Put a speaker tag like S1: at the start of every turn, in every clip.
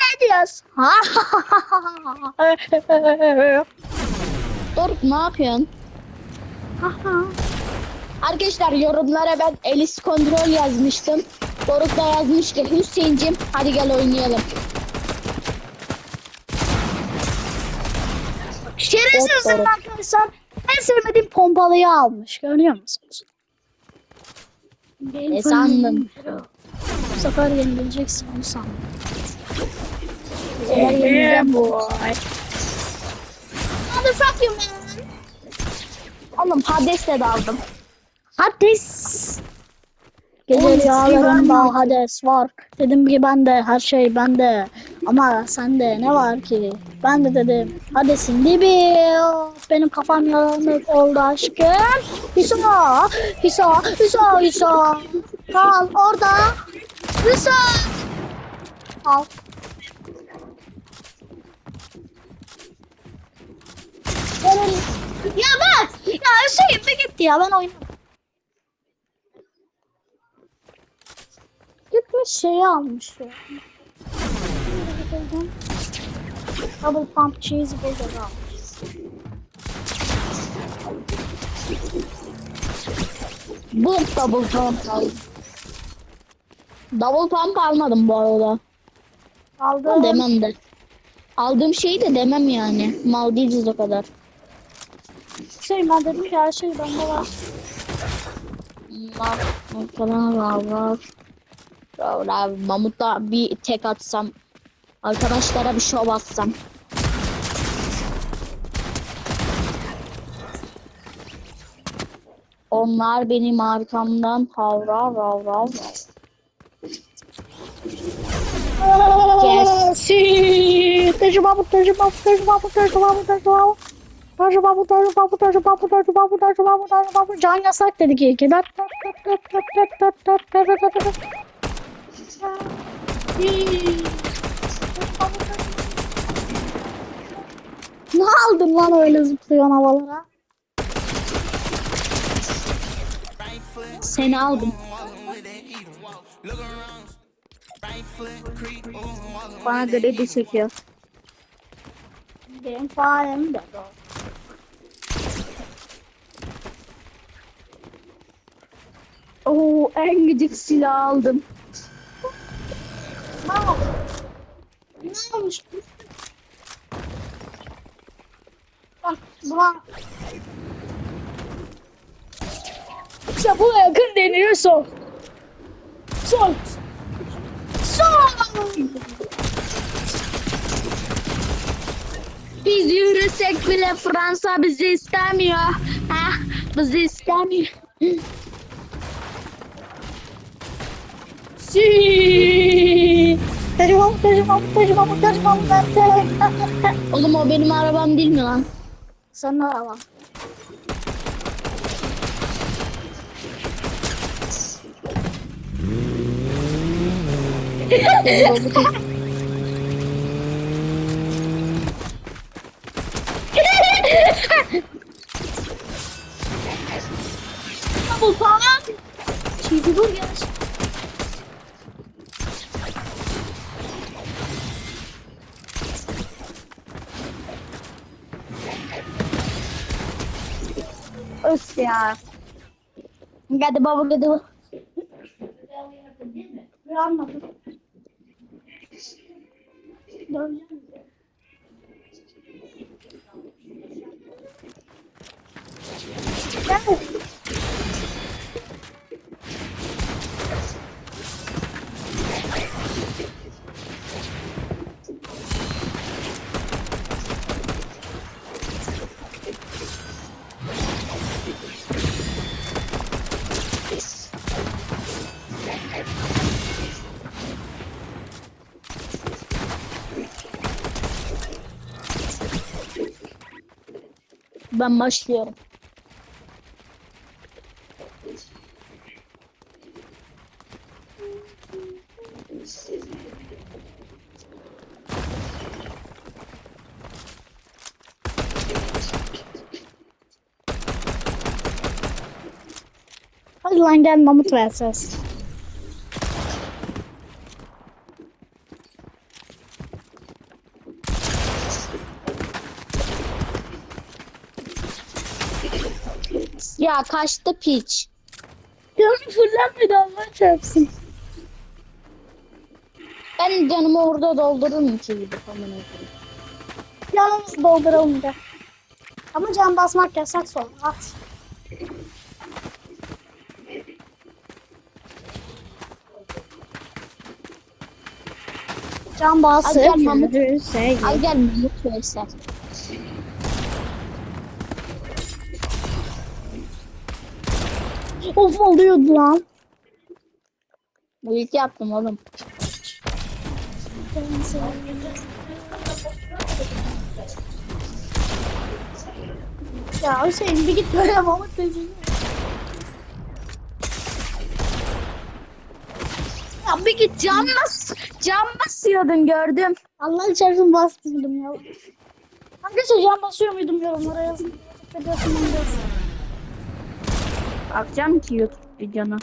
S1: ne diyorsun?
S2: Doruk ne yapıyorsun? Arkadaşlar yorumlara ben Elis kontrol yazmıştım. Doruk da yazmış ki Hüseyin'cim hadi gel oynayalım.
S1: Şerefsizim
S2: Doğru.
S1: arkadaşlar. En sevmediğim pompalıyı almış. Görüyor musunuz?
S2: Ne sandın?
S1: Bu sefer yenileceksin onu sandım. Bu sefer yenileceğim bu. Motherfuck you man.
S2: Oğlum Hades'te daldım.
S1: Hades. Gece
S2: Oğlum,
S1: rüyalarımda
S2: Steven
S1: Hades var. Dedim ki bende her şey bende. Ama sende ne var ki? Ben de dedim Hades'in dibi. Benim kafam yalanık oldu aşkım. Hüso, Hüso, Hüso, Hüso. Kal orada. Hüso. Al. Ya bak. Ya Hüseyin bir gitti ya ben oynamam. Gitmiş şeyi almış ya. Double pump cheeseburger almış.
S2: Bu double pump. Double pump almadım bu arada.
S1: Aldım.
S2: Demem de. Aldığım şeyi de demem yani. Mal değiliz o kadar.
S1: Şey ki her şey bende var.
S2: Var. Falan var var. Var. Mamut'ta bir tek atsam. Arkadaşlara bir şov atsam. Onlar benim arkamdan havra havra
S1: Yes. Si. Tecrübe bu tecrübe bu tecrübe bu tecrübe bu tecrübe bu. Tecrübe bu tecrübe bu tecrübe bu tecrübe bu tecrübe bu tecrübe bu. Can yasak dedi ki. Gider. Ne aldın lan öyle zıplıyorsun havalara?
S2: Seni aldım. Bana gredi çekiyor.
S1: Benim farelim de doğru.
S2: Oo en gıcık silah aldım.
S1: Ne oldu? Ne olmuş? Bak buna. İşte buna yakın deniyor son. Son.
S2: Biz yürüsek bile Fransa bizi istemiyor. Ha, bizi istemiyor.
S1: Si. Tecrübam, tecrübam, tecrübam, tecrübam.
S2: Oğlum o benim arabam değil mi lan?
S1: Sen ne araba? Double pump. Cheeseburgers.
S2: Öf ya. Hadi baba
S1: Döneceğim. Gel.
S2: Ben başlıyorum.
S1: Hadi lan gel mamut verses.
S2: Ya kaçtı piç.
S1: Canım fullenmedi Allah çarpsın.
S2: Ben canımı orada doldururum ki gidip amına.
S1: Yalnız dolduralım da. Ama can basmak yasak sonra. At. Can bası.
S2: Hadi gel Mahmut. Al gel Mahmut.
S1: Of oluyordu lan.
S2: Bu ilk yaptım oğlum.
S1: Ya Hüseyin bir git böyle dediğini. Ya bir git. Can
S2: bas, can basıyordun gördüm.
S1: Allah çarpsın bastırdım ya. Arkadaşlar can basıyor muydum yorumlara yazın. Ben de.
S2: Bakacağım ki YouTube videonu.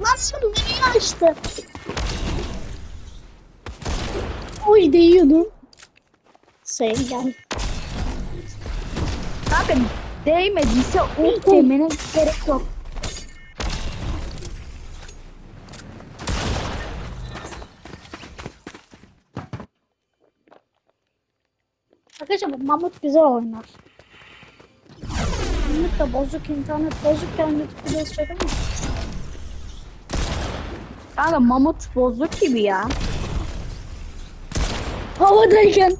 S1: Nasıl beni açtı? Oy değiyordum. Gel.
S2: Kanka değmediyse ult demene gerek yok.
S1: Arkadaşlar bu Mahmut güzel oynar. Mahmut da bozuk internet bozukken YouTube videosu çekemez.
S2: Kanka mamut bozuk gibi ya.
S1: Havadayken.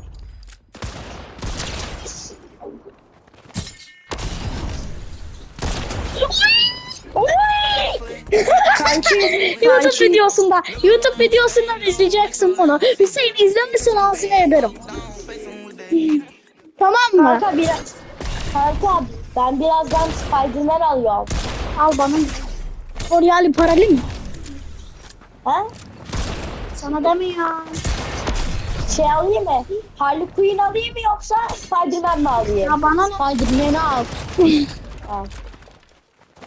S1: YouTube videosunda, YouTube videosundan izleyeceksin bunu. Hüseyin izlemesin ağzını ederim. Tamam mı?
S3: Kanka biraz Kanka ben birazdan Spiderman alıyorum.
S1: Al bana. Oryali paralı mı?
S3: Ha?
S1: Sana demiyorum.
S3: Şey alayım mı? Harley Quinn alayım mı yoksa Spiderman mi alayım?
S1: Ya bana ne?
S2: Spiderman'i al.
S3: Ha.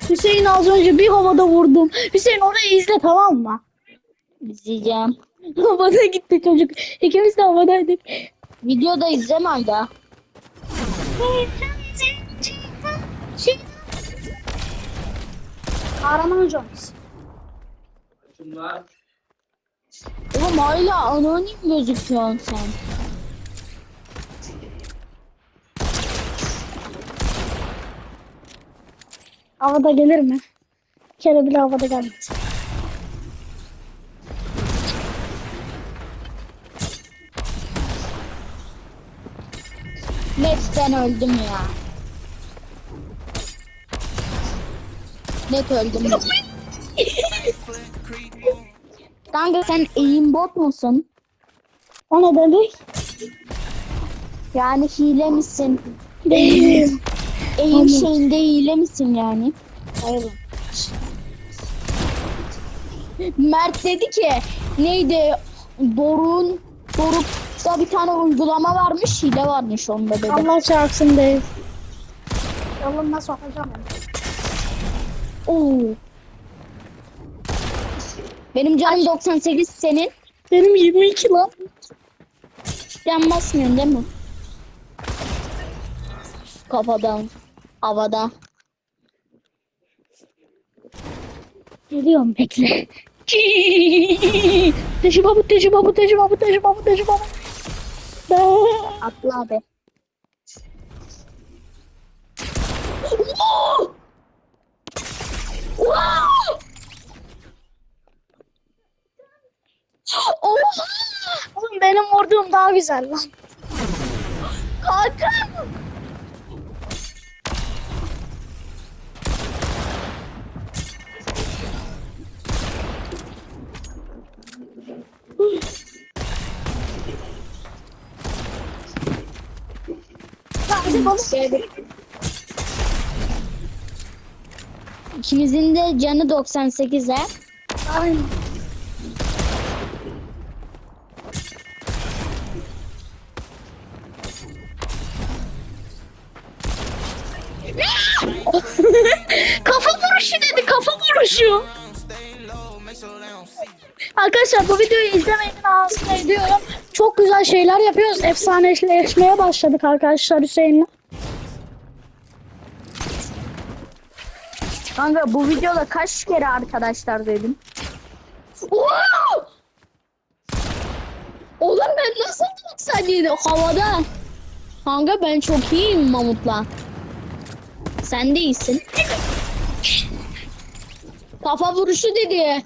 S1: Hüseyin az önce bir havada vurdum. Hüseyin orayı izle tamam mı?
S2: İzleyeceğim.
S1: Havada gitti çocuk. İkimiz de havadaydık.
S2: Videoda izleme hala.
S1: Kahraman Jones.
S2: Oğlum hala anonim gözüküyorsun sen.
S1: Havada gelir mi? Bir kere bile havada gelmedi.
S2: Ben öldüm ya. Net öldüm. Kanka sen aimbot musun?
S1: O ne demek?
S2: Yani hile misin?
S1: Değilim.
S2: Aim şeyinde hile misin yani?
S1: Hayır.
S2: Mert dedi ki neydi Doruk'un Doruk'ta bir tane uygulama varmış hile varmış onda dedi.
S1: Allah çarpsın değil. Yoluna sokacağım onu.
S2: Oo. Benim canım 98 senin.
S1: Benim 22 lan.
S2: Can basmıyorsun değil mi? Kafadan. Havada.
S1: Geliyorum bekle. Teşi babu, teşi babu, teşi babu, teşi babu, teşi babu.
S2: Atla abi.
S1: Oğlum benim vurduğum daha güzel lan.
S2: Kanka! İkimizin de canı 98 he.
S1: Aynen. kafa vuruşu dedi kafa vuruşu. Arkadaşlar bu videoyu izlemeyin ağzına ediyorum. Çok güzel şeyler yapıyoruz. Efsaneleşmeye başladık arkadaşlar Hüseyin'le.
S2: Kanka bu videoda kaç kere arkadaşlar dedim. Wow! Oğlum ben nasıl 97 havada? Kanka ben çok iyiyim Mamut'la. Sen de iyisin. Kafa vuruşu dedi.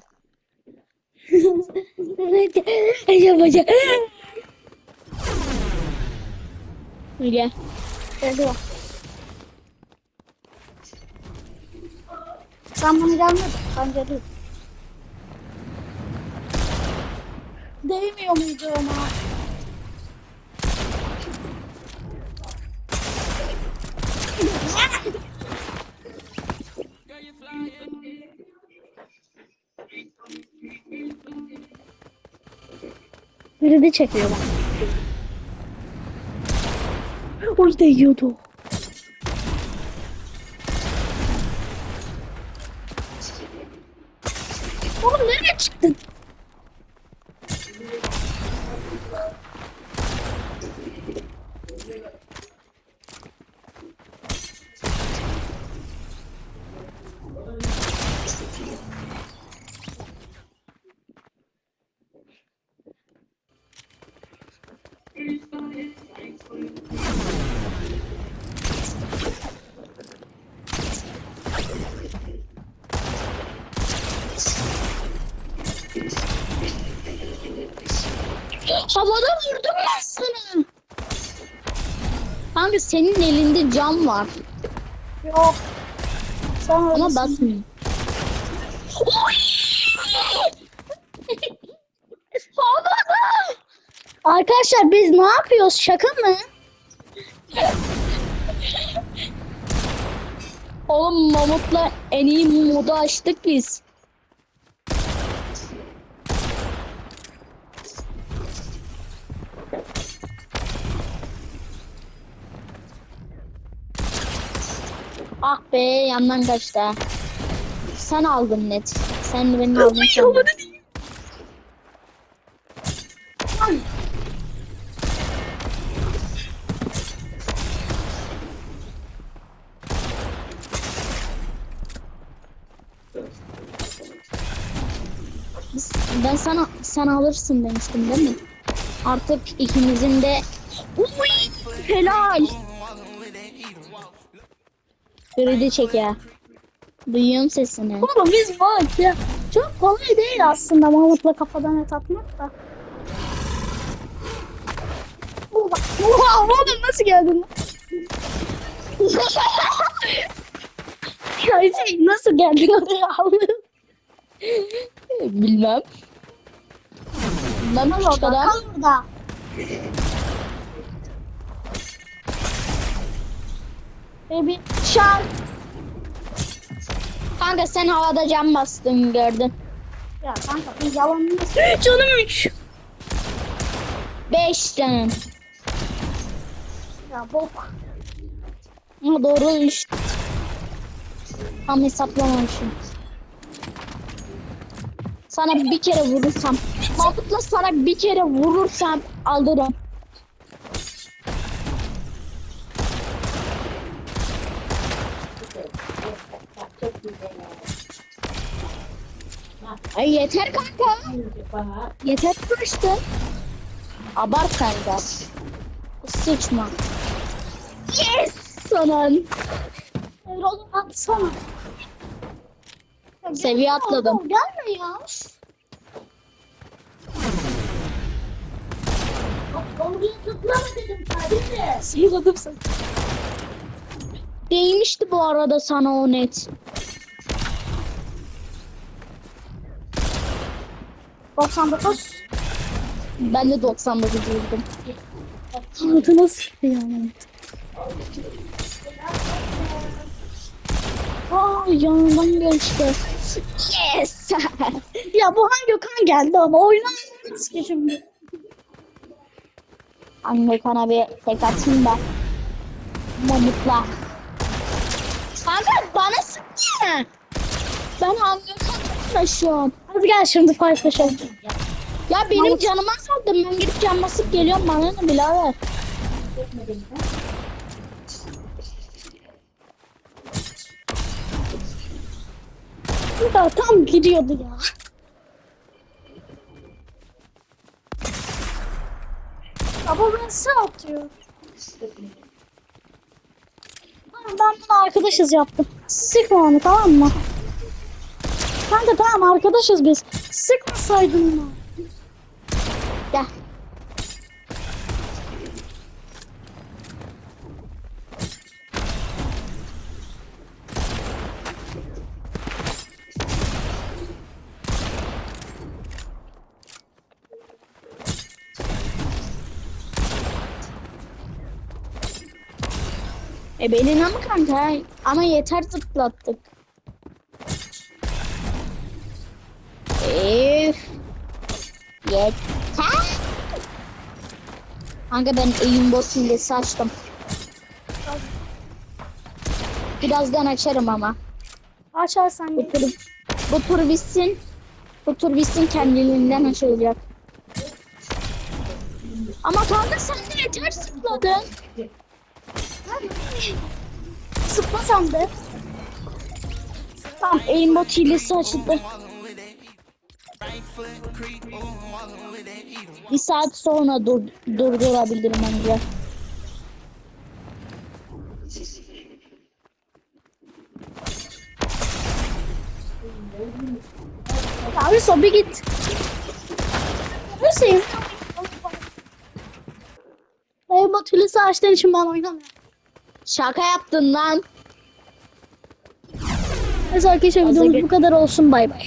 S1: Yapacak.
S2: Gel.
S1: Geliyor. Sen bunu gelmedin. Ben geliyorum. Değmiyor muydu ona? Biri de çekiyor bak. Oy değiyordu. Oğlum nereye çıktın?
S2: Havada vurdum ben sana. Kanka senin elinde cam var.
S1: Yok. Sen
S2: Ama
S1: öylesin.
S2: basmıyor. Oy! Havada!
S1: Arkadaşlar biz ne yapıyoruz? Şaka mı?
S2: Oğlum Mamut'la en iyi modu açtık biz. Ah be yandan kaçtı. Sen aldın net. Sen de beni aldın sandım. Ben sana sen alırsın demiştim değil mi? Artık ikimizin de Uy, helal. Kredi çek ya. Duyuyorum sesini.
S1: Oğlum biz bak ya. Çok kolay değil aslında Mahmut'la kafadan et atmak da. Oha, oha oğlum nasıl geldin? ya Hüseyin nasıl geldin oraya Allah'ım?
S2: Bilmem.
S1: Kal
S2: küçük adam.
S1: kal orada. Baby shark.
S2: Kanka sen havada cam bastın gördün.
S1: Ya kanka bir yalan Canım üç.
S2: Beş canın.
S1: Ya bok.
S2: Ama doğru iş. Tam hesaplamamışım. Sana bir kere vurursam. Mahmut'la sana bir kere vurursam alırım. Ay yeter kanka. Yeter kaçtı. Abart de. Sıçma. Yes!
S1: Öyle oğlum atsana.
S2: Seviye atladım.
S1: Gelme ya. Onu zıplama dedim sadece.
S2: Değmişti bu arada sana o net.
S1: 99.
S2: Ben de 99 vurdum.
S1: Altına sıkıyor.
S2: Aa yanından geçti. Yes!
S1: Ya bu hangi Gökhan geldi ama oynamıyoruz ki şimdi.
S2: Amerikan'a bir tek atayım da. Mamutla. Kanka bana sıkma. Ben Amerikan'la uğraşıyorum.
S1: Hadi gel şimdi paylaşalım.
S2: Ya benim
S1: Mahmut.
S2: canıma saldım. Ben gidip can basıp geliyorum bana ne birader.
S1: Ya tam gidiyordu ya. Ama ben sağ atıyor. Ben bunu arkadaşız yaptım. Sıkma onu tamam mı? Kanka tamam arkadaşız biz. Sıkmasaydın mı?
S2: Gel. E beline mi kanka? Ama yeter zıplattık. Eee. Yeter. Kanka ben eğim boss hilesi açtım. Birazdan açarım ama.
S1: Açarsan
S2: Bu tur, bu tur bitsin. Bu tur bitsin kendiliğinden açılacak. Ama kanka sen de yeter zıpladın.
S1: sıkmasan da.
S2: Tamam aimbot hilesi açıldı. Bir saat sonra dur, durdurabilirim bence.
S1: Ya Hüso bir git. Hüseyin. Rainbow Tulis'i açtığın için ben oynamıyorum.
S2: Şaka yaptın lan.
S1: Neyse arkadaşlar videomuz bu kadar olsun bay bay.